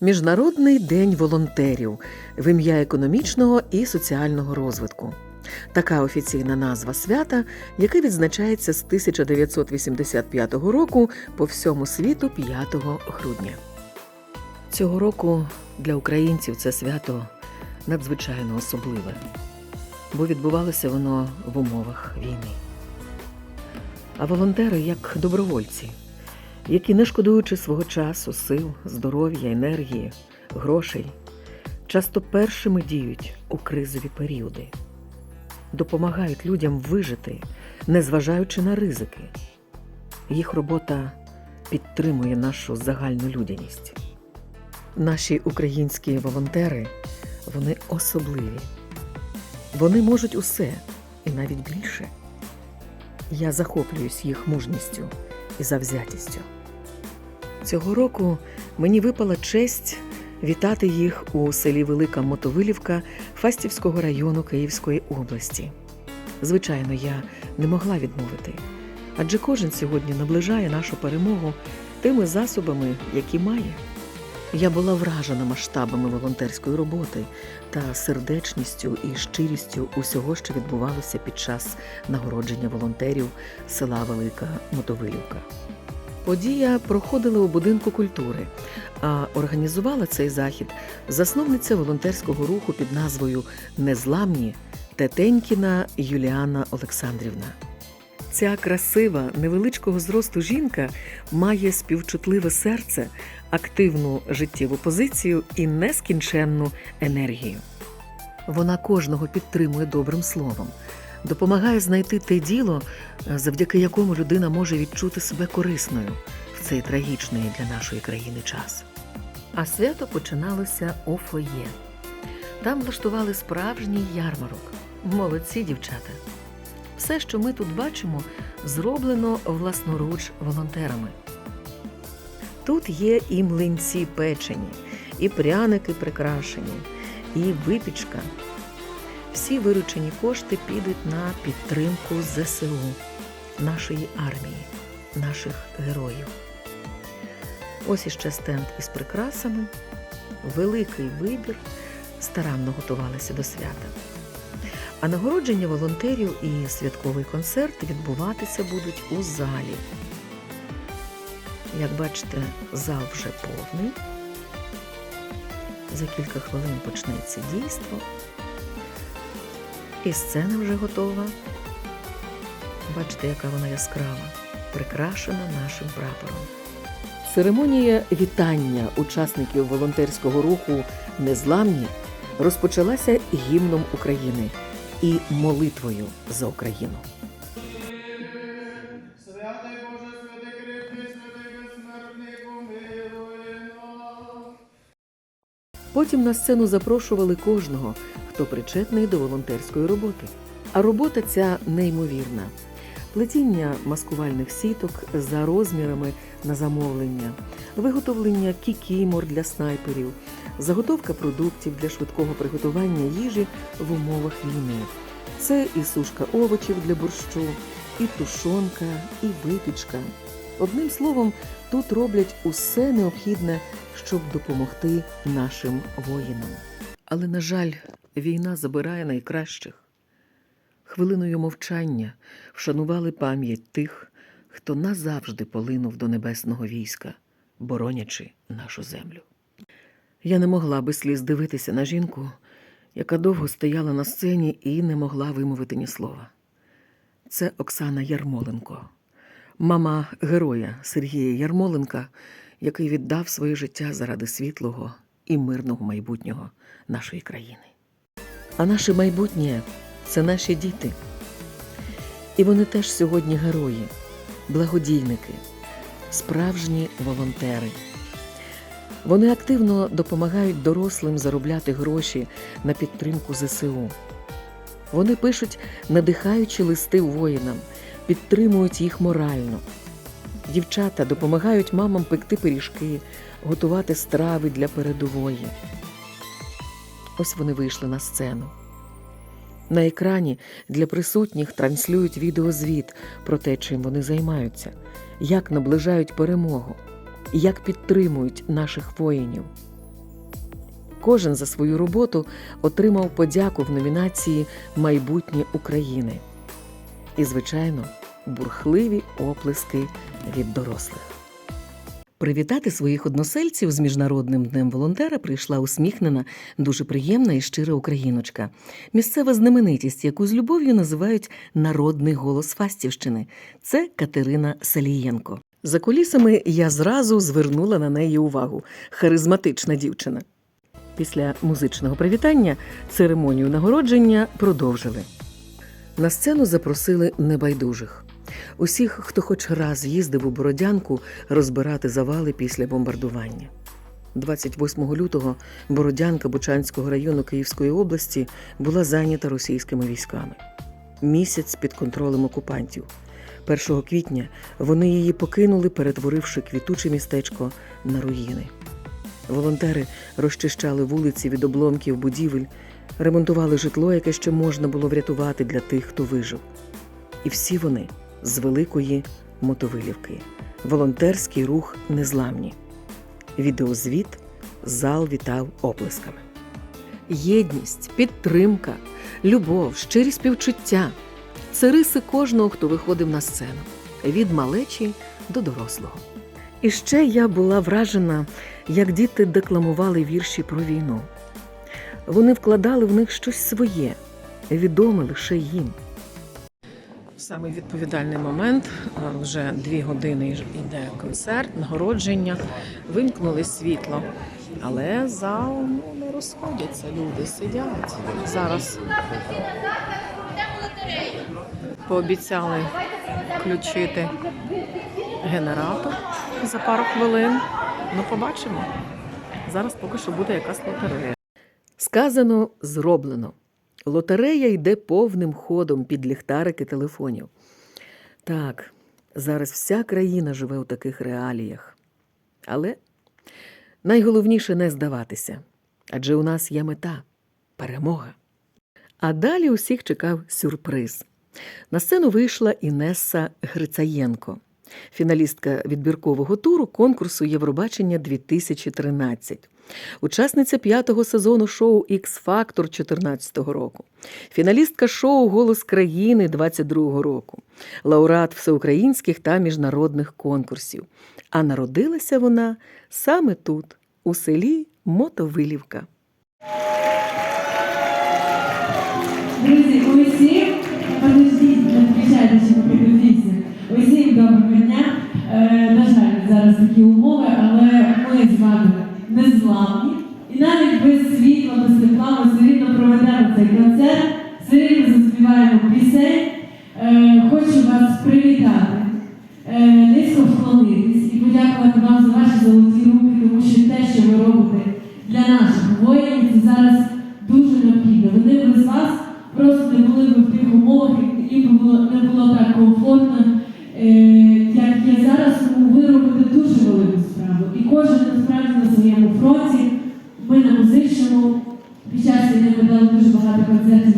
Міжнародний день волонтерів в ім'я економічного і соціального розвитку. Така офіційна назва свята, яке відзначається з 1985 року по всьому світу 5 грудня. Цього року для українців це свято надзвичайно особливе, бо відбувалося воно в умовах війни. А волонтери як добровольці, які, не шкодуючи свого часу, сил, здоров'я, енергії, грошей, часто першими діють у кризові періоди, допомагають людям вижити, незважаючи на ризики. Їх робота підтримує нашу загальну людяність. Наші українські волонтери вони особливі. Вони можуть усе і навіть більше. Я захоплююсь їх мужністю і завзятістю. Цього року мені випала честь вітати їх у селі Велика Мотовилівка Фастівського району Київської області. Звичайно, я не могла відмовити, адже кожен сьогодні наближає нашу перемогу тими засобами, які має. Я була вражена масштабами волонтерської роботи та сердечністю і щирістю усього, що відбувалося під час нагородження волонтерів села Велика Мотовилівка. Подія проходила у будинку культури, а організувала цей захід засновниця волонтерського руху під назвою Незламні Тетенькіна Юліана Олександрівна. Ця красива, невеличкого зросту жінка має співчутливе серце, активну життєву позицію і нескінченну енергію. Вона кожного підтримує добрим словом, допомагає знайти те діло, завдяки якому людина може відчути себе корисною в цей трагічний для нашої країни час. А свято починалося у фоє. Там влаштували справжній ярмарок. Молодці дівчата. Все, що ми тут бачимо, зроблено власноруч волонтерами. Тут є і млинці печені, і пряники прикрашені, і випічка. Всі виручені кошти підуть на підтримку ЗСУ, нашої армії, наших героїв. Ось іще стенд із прикрасами, великий вибір, старанно готувалися до свята. А нагородження волонтерів і святковий концерт відбуватися будуть у залі. Як бачите, зал вже повний. За кілька хвилин почнеться дійство. І сцена вже готова. Бачите, яка вона яскрава, прикрашена нашим прапором. Церемонія вітання учасників волонтерського руху Незламні розпочалася гімном України і молитвою за Україну. Потім на сцену запрошували кожного, хто причетний до волонтерської роботи. А робота ця неймовірна. Плетіння маскувальних сіток за розмірами на замовлення, виготовлення кікімор для снайперів, заготовка продуктів для швидкого приготування їжі в умовах війни. Це і сушка овочів для борщу, і тушонка, і випічка. Одним словом, тут роблять усе необхідне, щоб допомогти нашим воїнам. Але, на жаль, війна забирає найкращих. Хвилиною мовчання вшанували пам'ять тих, хто назавжди полинув до небесного війська, боронячи нашу землю. Я не могла без сліз дивитися на жінку, яка довго стояла на сцені і не могла вимовити ні слова. Це Оксана Ярмоленко, мама героя Сергія Ярмоленка, який віддав своє життя заради світлого і мирного майбутнього нашої країни. А наше майбутнє це наші діти. І вони теж сьогодні герої, благодійники, справжні волонтери. Вони активно допомагають дорослим заробляти гроші на підтримку ЗСУ. Вони пишуть надихаючі листи воїнам, підтримують їх морально. Дівчата допомагають мамам пекти пиріжки, готувати страви для передової. Ось вони вийшли на сцену. На екрані для присутніх транслюють відеозвіт про те, чим вони займаються, як наближають перемогу, як підтримують наших воїнів. кожен за свою роботу отримав подяку в номінації Майбутнє України. І, звичайно, бурхливі оплески від дорослих. Привітати своїх односельців з Міжнародним днем волонтера прийшла усміхнена, дуже приємна і щира україночка. Місцева знаменитість, яку з любов'ю називають народний голос Фастівщини. Це Катерина Салієнко. За кулісами я зразу звернула на неї увагу. Харизматична дівчина. Після музичного привітання церемонію нагородження продовжили. На сцену запросили небайдужих. Усіх, хто хоч раз їздив у Бородянку розбирати завали після бомбардування. 28 лютого Бородянка Бучанського району Київської області була зайнята російськими військами. Місяць під контролем окупантів. 1 квітня вони її покинули, перетворивши квітуче містечко на руїни. Волонтери розчищали вулиці від обломків будівель, ремонтували житло, яке ще можна було врятувати для тих, хто вижив. І всі вони з великої мотовилівки. Волонтерський рух незламні. Відеозвіт зал вітав оплесками. Єдність, підтримка, любов, щирі співчуття це риси кожного, хто виходив на сцену від малечі до дорослого. І ще я була вражена, як діти декламували вірші про війну. Вони вкладали в них щось своє, відоме лише їм. Саме відповідальний момент вже дві години йде концерт, нагородження, вимкнули світло. Але зал ну, не розходяться, люди сидять. Зараз пообіцяли включити генератор за пару хвилин. Ну, побачимо. Зараз поки що буде якась лотерея. Сказано, зроблено. Лотерея йде повним ходом під ліхтарики телефонів. Так, зараз вся країна живе у таких реаліях. Але найголовніше не здаватися. Адже у нас є мета перемога. А далі усіх чекав сюрприз. На сцену вийшла Інеса Грицаєнко, фіналістка відбіркового туру конкурсу Євробачення 2013. Учасниця п'ятого сезону шоу X Factor 2014 року, фіналістка шоу Голос країни 22 року, лауреат всеукраїнських та міжнародних конкурсів. А народилася вона саме тут, у селі Мотовилівка. Друзі, усім, на жаль, зараз такі умови, але ми з вами незламні. І навіть без світла, без тепла ми все рівно проведемо цей концерт, все рівно заспіваємо пісень. Е, хочу вас привітати, насправді на своєму фронті. Ми на музичному під час війни ми дали дуже багато концертів,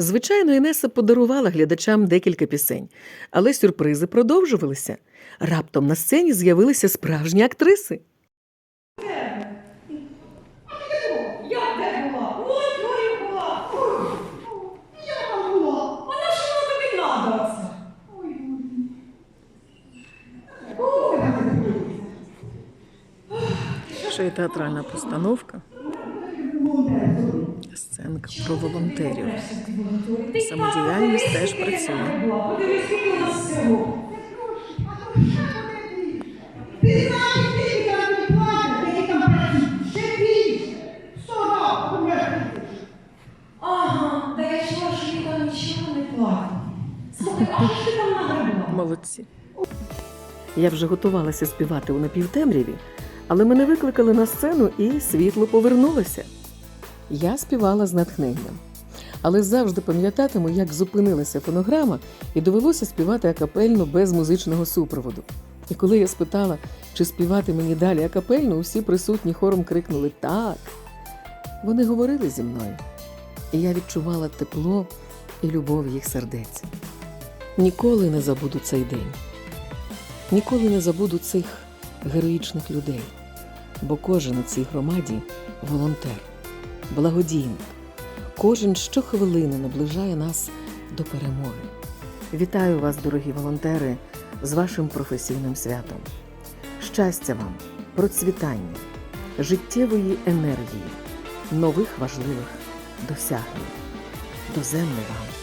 Звичайно, Інеса подарувала глядачам декілька пісень, але сюрпризи продовжувалися. Раптом на сцені з'явилися справжні актриси. Я де була? Ой, твою була! Я там була! А на що воно тобі надо оце? Ой, Ще й театральна постановка. Сценка про волонтерів. Самодіяльність теж працює. Ти. Ага, та я чула, що їй там нічого не платить. А що ти там нагребла? Молодці. Я вже готувалася співати у напівтемряві, але мене викликали на сцену і світло повернулося. Я співала з натхненням. але завжди пам'ятатиму, як зупинилася фонограма і довелося співати акапельно без музичного супроводу. І коли я спитала, чи співати мені далі акапельно, усі присутні хором крикнули Так. Вони говорили зі мною, і я відчувала тепло і любов їх сердець. Ніколи не забуду цей день. Ніколи не забуду цих героїчних людей, бо кожен у цій громаді волонтер, благодійник. Кожен щохвилини наближає нас до перемоги. Вітаю вас, дорогі волонтери, з вашим професійним святом. Щастя вам, процвітання, життєвої енергії, нових важливих досягнень. До землі вам!